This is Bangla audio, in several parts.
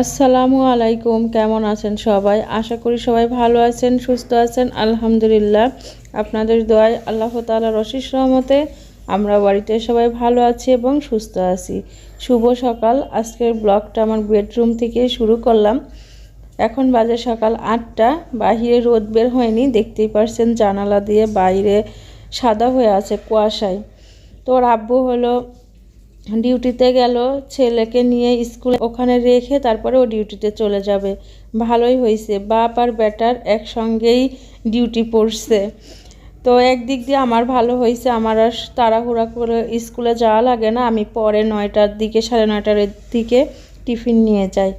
আসসালামু আলাইকুম, কেমন আছেন সবাই? আশা করি সবাই ভালো আছেন, সুস্থ আছেন, আলহামদুলিল্লাহ। আপনাদের দোয়ায় আল্লাহ তালার অশেষ রহমতে আমরা বাড়িতে সবাই ভালো আছি এবং সুস্থ আছি। শুভ সকাল। আজকের ব্লগটা আমার বেডরুম থেকে শুরু করলাম। এখন বাজে সকাল আটটা। বাহিরে রোদ বের হয়নি, দেখতেই পারছেন জানালা দিয়ে বাইরে সাদা হয়ে আছে কুয়াশায়। তো আব্বু হলো ডিউটিতে গেল, ছেলেকে নিয়ে স্কুলে ওখানে রেখে তারপরে ও ডিউটিতে চলে যাবে। ভালোই হয়েছে, বাপ আর বেটার একসঙ্গেই ডিউটি পড়ছে। তো একদিক দিয়ে আমার ভালো হয়েছে, আমার আর তাড়াহুড়া করে স্কুলে যাওয়া লাগে না, আমি পরে নয়টার দিকে, সাড়ে নয়টার দিকে টিফিন নিয়ে যাই।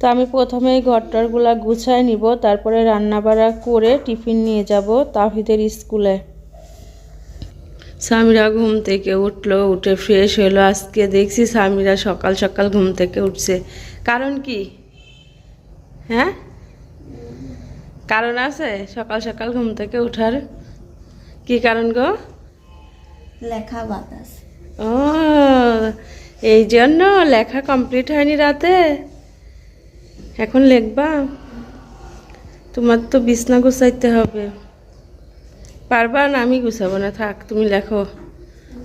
তো আমি প্রথমেই ঘরটরগুলা গুছায় নিব, তারপরে রান্নাবাড়া করে টিফিন নিয়ে যাব তাহিদের স্কুলে। সামিরা ঘুম থেকে উঠল উঠে ফ্রেশ হলো। আজকে দেখছি স্বামীরা সকাল সকাল ঘুম থেকে উঠছে। কারণ কি? হ্যাঁ? কারণ আছে সকাল সকাল ঘুম থেকে উঠার। কি কারণ গো? লেখা বাতাস। ও এই জন্য লেখা কমপ্লিট হয়নি রাতে? এখন লিখবা? তোমার তো বিছনা গুছাইতে হবে। পারবা না, আমি গুছাবো না, থাক, তুমি লেখো।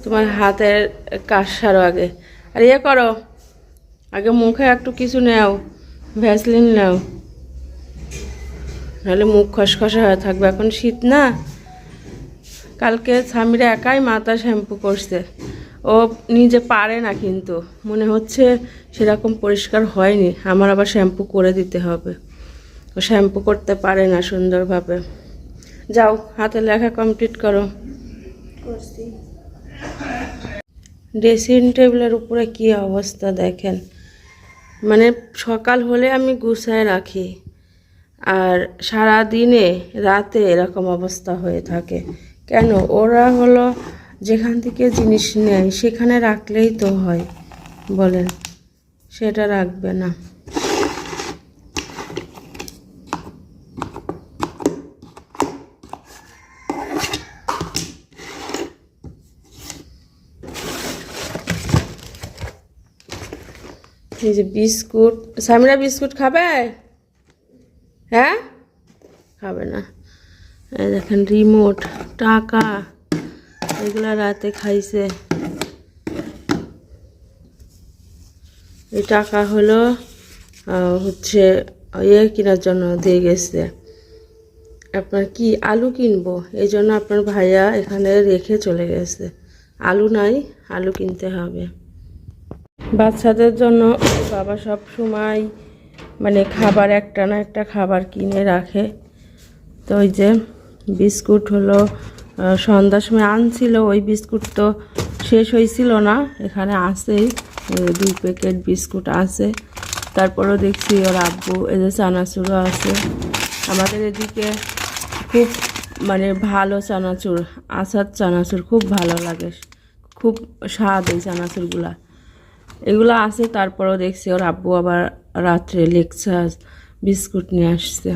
তোমার হাতের কাজ সারো আগে। আর ইয়ে করো, আগে মুখে একটু কিছু নেও ভ্যাসলিন নাও। নাহলে মুখ খসখসা হয়ে থাকবে। এখন শীত না? কালকে স্বামীরা একাই মাথা শ্যাম্পু করছে। ও নিজে পারে না কিন্তু। মনে হচ্ছে সেরকম পরিষ্কার হয়নি। আমার আবার শ্যাম্পু করে দিতে হবে। ও শ্যাম্পু করতে পারে না সুন্দরভাবে। যাও হাতে লেখা কমপ্লিট করো। ড্রেসিং টেবিলের উপরে কি অবস্থা দেখেন। মানে সকাল হলে আমি গুছায় রাখি আর সারা দিনে রাতে এরকম অবস্থা হয়ে থাকে। কেন? ওরা হলো যেখান থেকে জিনিস নেয় সেখানে রাখলেই তো হয় বলেন। সেটা রাখবে না। এই যে বিস্কুট, সামিরা বিস্কুট খাবে? হ্যাঁ? খাবে না। দেখেন রিমোট টাকা, এগুলো রাতে খাইছে। এই টাকা হলো হচ্ছে ইয়ে কেনার জন্য দিয়ে গেছে। আপনার কি আলু কিনবো? এই জন্য আপনার ভাইয়া এখানে রেখে চলে গেছে। আলু নাই, আলু কিনতে হবে। বাচ্চাদের জন্য বাবা সব সময় মানে খাবার একটা না একটা খাবার কিনে রাখে। তো ওই যে বিস্কুট হলো সন্ধ্যার সময় আনছিল ওই বিস্কুট তো শেষ হয়েছিল না। এখানে আছেই এ, দুই প্যাকেট বিস্কুট আছে। তারপরেও দেখছি ওর আব্বু এই যে চানাচুরও আছে। আমাদের এদিকে খুব মানে ভালো চানাচুর আচার চানাচুর খুব ভালো লাগে। খুব স্বাদ এই চানাচুরগুলা। এগুলো আছে, তারপরও দেখছি ওর আব্বু আবার রাত্রে লেকচার বিস্কুট নিয়ে আসছে।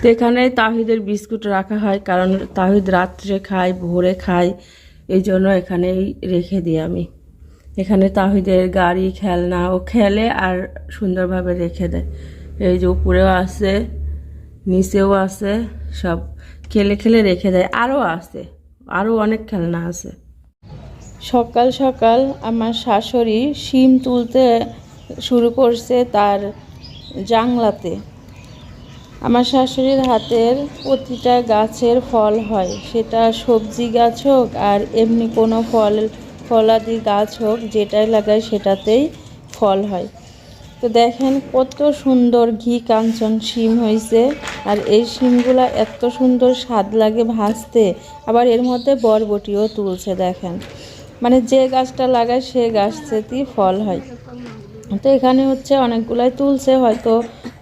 তো এখানে তাহিদের বিস্কুট রাখা হয়, কারণ তাহিদ রাত্রে খায়, ভোরে খায়, এই জন্য এখানেই রেখে দিই আমি। এখানে তাহিদের গাড়ি, খেলনা, ও খেলে আর সুন্দরভাবে রেখে দেয়। এই যে উপরেও আছে, নিচেও আছে, সব খেলে খেলে রেখে দেয়। আরও আছে, আরও অনেক খেলনা আছে। সকাল সকাল আমার শাশুড়ি শিম তুলতে শুরু করছে তার জাংলাতে। আমার শাশুড়ির হাতের প্রতিটা গাছের ফল হয়। সেটা সবজি গাছ হোক আর এমনি কোনো ফল, ফলাদি গাছ হোক, যেটাই লাগায় সেটাতেই ফল হয়। তো দেখেন কত সুন্দর ঘি কাঞ্চন শিম হয়েছে আর এই শিমগুলা এত সুন্দর স্বাদ লাগে ভাজতে। আবার এর মধ্যে বরবটিও তুলছে দেখেন। মানে যে গাছটা লাগায় সে গাছ গাছতেই ফল হয়। তো এখানে হচ্ছে অনেকগুলাই তুলছে হয়তো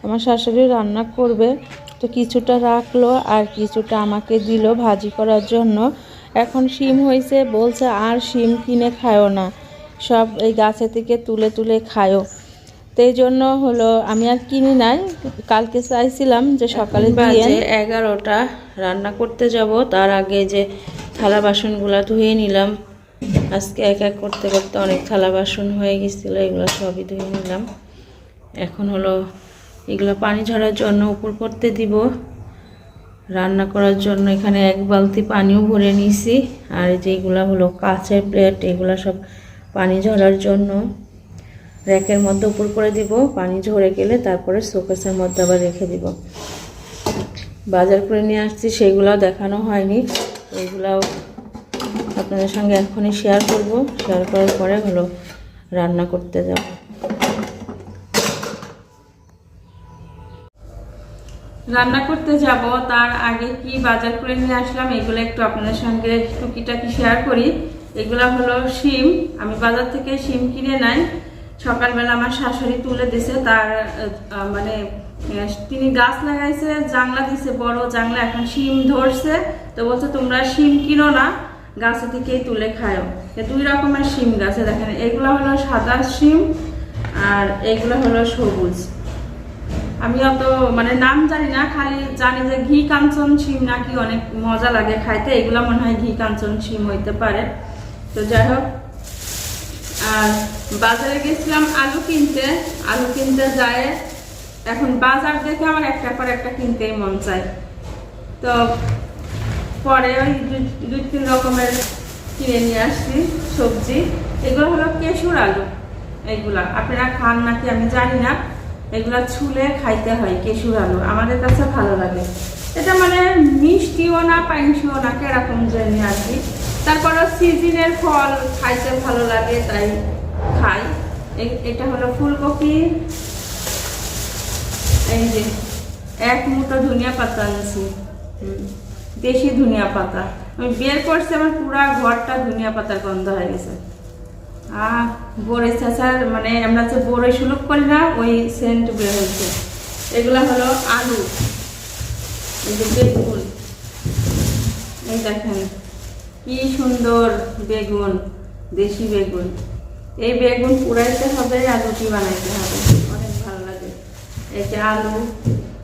আমার শাশুড়ি রান্না করবে। তো কিছুটা রাখল আর কিছুটা আমাকে দিল ভাজি করার জন্য। এখন শিম হয়েছে বলছে আর শিম কিনে খায়ও না। সব এই গাছে থেকে তুলে তুলে খায়ও তো এই জন্য হলো আমি আর কিনি নাই। কালকে চাইছিলাম যে সকালে এগারোটা রান্না করতে যাব। তার আগে যে থালা বাসনগুলো ধুয়ে নিলাম। আজকে এক এক করতে করতে অনেক থালা বাসন হয়ে গেছিল, এগুলো সবই ধুয়ে নিলাম। এখন হলো এগুলো পানি ঝরার জন্য উপর করতে দিব। রান্না করার জন্য এখানে এক বালতি পানিও ভরে নিয়েছি। আর এই যে এগুলো হলো কাঁচের প্লেট, এগুলো সব পানি ঝরার জন্য র্যাকের মধ্যে উপর করে দিব। পানি ঝরে গেলে তারপরে শোকেসের মধ্যে আবার রেখে দিব। বাজার করে নিয়ে আসছি সেগুলো দেখানো হয়নি। এগুলাও আপনাদের সঙ্গে এখনই শেয়ার করব। শেয়ার করার পরে হলো রান্না করতে যাব। রান্না করতে যাব, তার আগে কি বাজার করে নিয়ে আসলাম, এগুলো একটু আপনাদের সঙ্গে টুকিটাকি শেয়ার করি। এগুলা হলো শিম। আমি বাজার থেকে শিম কিনে নাই। সকালবেলা আমার শাশুড়ি তুলে দিছে, তার মানে তিনি গাছ লাগাইছে জাংলা দিছে, বড় জাংলা এখন শিম ধরছে। তো বলছে, তোমরা শিম কিনো না। গাছে থেকেই তুলে খায়ও দুই রকমের শিম গাছে দেখেন, এগুলো হলো সাদা শিম আর এগুলো হলো সবুজ। আমি অত মানে নাম জানি না, খালি জানি যে ঘি কাঞ্চন শিম নাকি অনেক মজা লাগে খাইতে, এগুলো মনে হয় ঘি কাঞ্চন শিম হইতে পারে। তো যাই হোক, আর বাজারে গেছিলাম আলু কিনতে আলু কিনতে যায় এখন বাজার দেখে আমার একটা পর একটা কিনতেই মন চায়। তো পরে ওই দুই- তিন রকমের কিনে নিয়ে আসছি সবজি। এগুলো হলো কেশুর আলু এগুলা। আপনারা খান নাকি আমি জানি না। এগুলা ছুলে খাইতে হয় কেশুর আলু। আমাদের কাছে ভালো লাগে। এটা মানে মিষ্টিও না পাইনসিও না কেরকম জানি আর কি। তারপরে সিজনের ফল খাইতে ভালো লাগে তাই খাই। এটা হলো ফুলকপি। এই যে এক মুঠো ধনিয়া পাতা আনছি। হুম, দেশি ধনিয়া পাতা। আমি বের করছি, আমার পুরা ঘরটা ধনিয়া পাতার গন্ধ হয়ে গেছে। আহ বড়ই চাচার মানে আমরা যে বড়ই সুলভ করি না ওই সেন্ট বের হয়েছে। এগুলা হলো আলু। বেগুন। এই দেখেন, কি সুন্দর বেগুন, দেশি বেগুন। এই বেগুন পুরাইতে হবে আর রুটি বানাইতে হবে। অনেক ভালো লাগে। এই যে আলু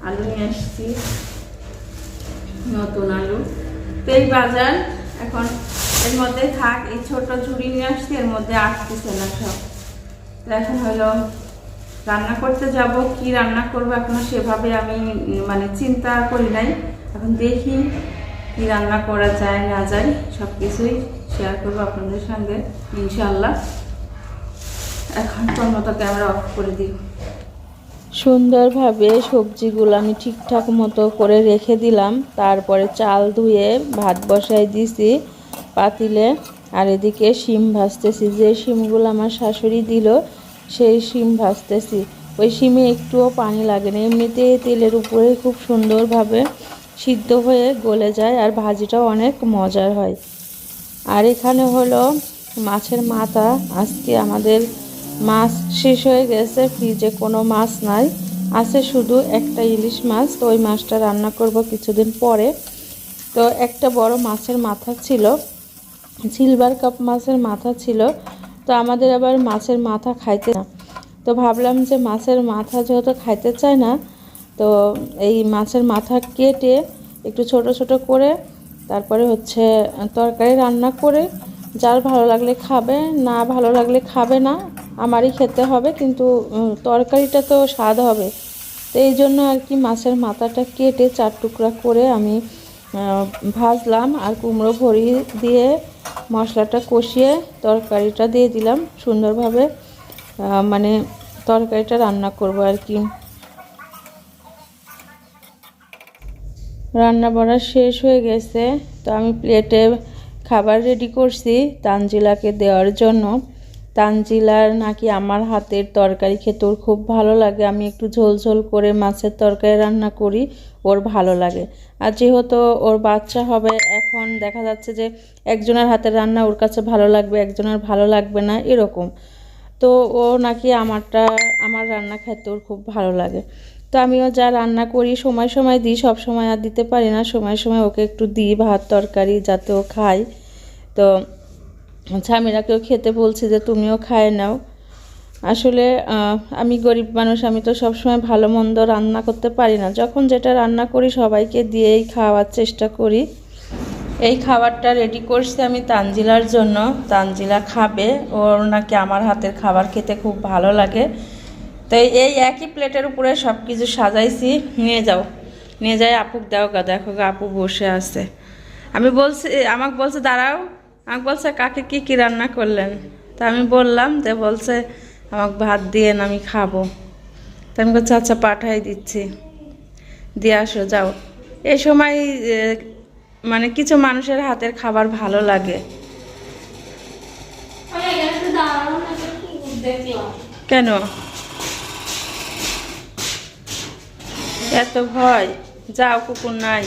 আলু নিয়ে আসছি। নতুন আলু। তো এই বাজার, এখন এর মধ্যে থাক, এই ছোট ঝুড়ি নিয়ে আসছি, এর মধ্যে আসতেছে না সব এখন হলো, রান্না করতে যাব, কি রান্না করব এখনও সেভাবে আমি মানে চিন্তা করি নাই। এখন দেখি কি রান্না করা যায়, না যায় সব কিছুই শেয়ার করব আপনাদের সঙ্গে ইনশাল্লাহ এখন তোর মতো ক্যামেরা অফ করে দিই। সুন্দরভাবে সবজিগুলো আমি ঠিকঠাক মতো করে রেখে দিলাম। তারপরে চাল ধুয়ে ভাত বসাই দিছি পাতিলে। আর এদিকে শিম ভাজতেছি। যে শিমগুলো আমার শাশুড়ি দিল, সেই শিম ভাজতেছি। ওই শিমে একটুও পানি লাগে না। এমনিতে তেলের উপরে খুব সুন্দরভাবে সিদ্ধ হয়ে গলে যায় আর ভাজিটাও অনেক মজার হয়। আর এখানে হলো মাছের মাথা। আজকে আমাদের মাছ শেষ হয়ে গেছে, ফ্রিজে কোনো মাছ নাই। আছে শুধু একটা ইলিশ মাছ, তো ওই মাছটা রান্না করব কিছুদিন পরে। তো একটা বড় মাছের মাথা ছিল সিলভার কাপ মাছের মাথা ছিল, তো আমাদের আবার মাছের মাথা খাইতে না তো ভাবলাম যে মাছের মাথা যেহেতু খাইতে চায় না, তো এই মাছের মাথা কেটে একটু ছোট ছোট করে, তারপরে হচ্ছে তরকারি রান্না করে, যার ভালো লাগলে খাবে, না ভালো লাগলে খাবে না আমারই খেতে হবে, কিন্তু তরকারিটা তো স্বাদ হবে। তো এই জন্য আর কি মাছের মাথাটা কেটে চার টুকরা করে আমি ভাজলাম আর কুমড়ো ভরি দিয়ে মশলাটা কষিয়ে তরকারিটা দিয়ে দিলাম। সুন্দরভাবে মানে তরকারিটা রান্না করব আর কি। রান্না বড়া শেষ হয়ে গেছে। তো আমি প্লেটে খাবার রেডি করছি তানজিলাকে দেওয়ার জন্য। তানজিলার নাকি আমার হাতের তরকারি খেতে ওর খুব ভালো লাগে। আমি একটু ঝোল ঝোল করে মাছের তরকারি রান্না করি, ওর ভালো লাগে। আর যেহেতু ওর বাচ্চা হবে, এখন দেখা যাচ্ছে যে একজনের হাতের রান্না ওর কাছে ভালো লাগবে, একজনের ভালো লাগবে না, এরকম। তো ও নাকি আমারটা, আমার রান্না খেতে ওর খুব ভালো লাগে। তো আমিও যা রান্না করি, সময় সময় দিই, সব সময় আর দিতে পারি না। সময় সময় ওকে একটু দিই ভাত, তরকারি যাতে ও খায়। তো স্বামীরাকেও খেতে বলছি যে তুমিও খায় নাও। আসলে আমি গরিব মানুষ, আমি তো সবসময় ভালো মন্দ রান্না করতে পারি না। যখন যেটা রান্না করি, সবাইকে দিয়েই খাওয়ার চেষ্টা করি। এই খাবারটা রেডি করছি আমি তানজিলার জন্য। তানজিলা খাবে, ওর নাকি আমার হাতের খাবার খেতে খুব ভালো লাগে। তো এই- একই প্লেটের উপরে সব কিছু সাজাইছি। নিয়ে যাও। নিয়ে যাই, আপুক দাও গা। দেখো গা, আপু বসে আছে। আমি বলছি, আমাকে বলছে, দাঁড়াও। আমাকে বলছে কাকে কি কি রান্না করলেন? তা আমি বললাম যে বলছে আমাকে ভাত দিয়ে আমি খাব। তা আমি বলছি আচ্ছা পাঠাই দিচ্ছি। দিয়ে আসো যাও। এই সময় মানে কিছু মানুষের হাতের খাবার ভালো লাগে। কেন? এত ভয়? যাও কুকুর নাই।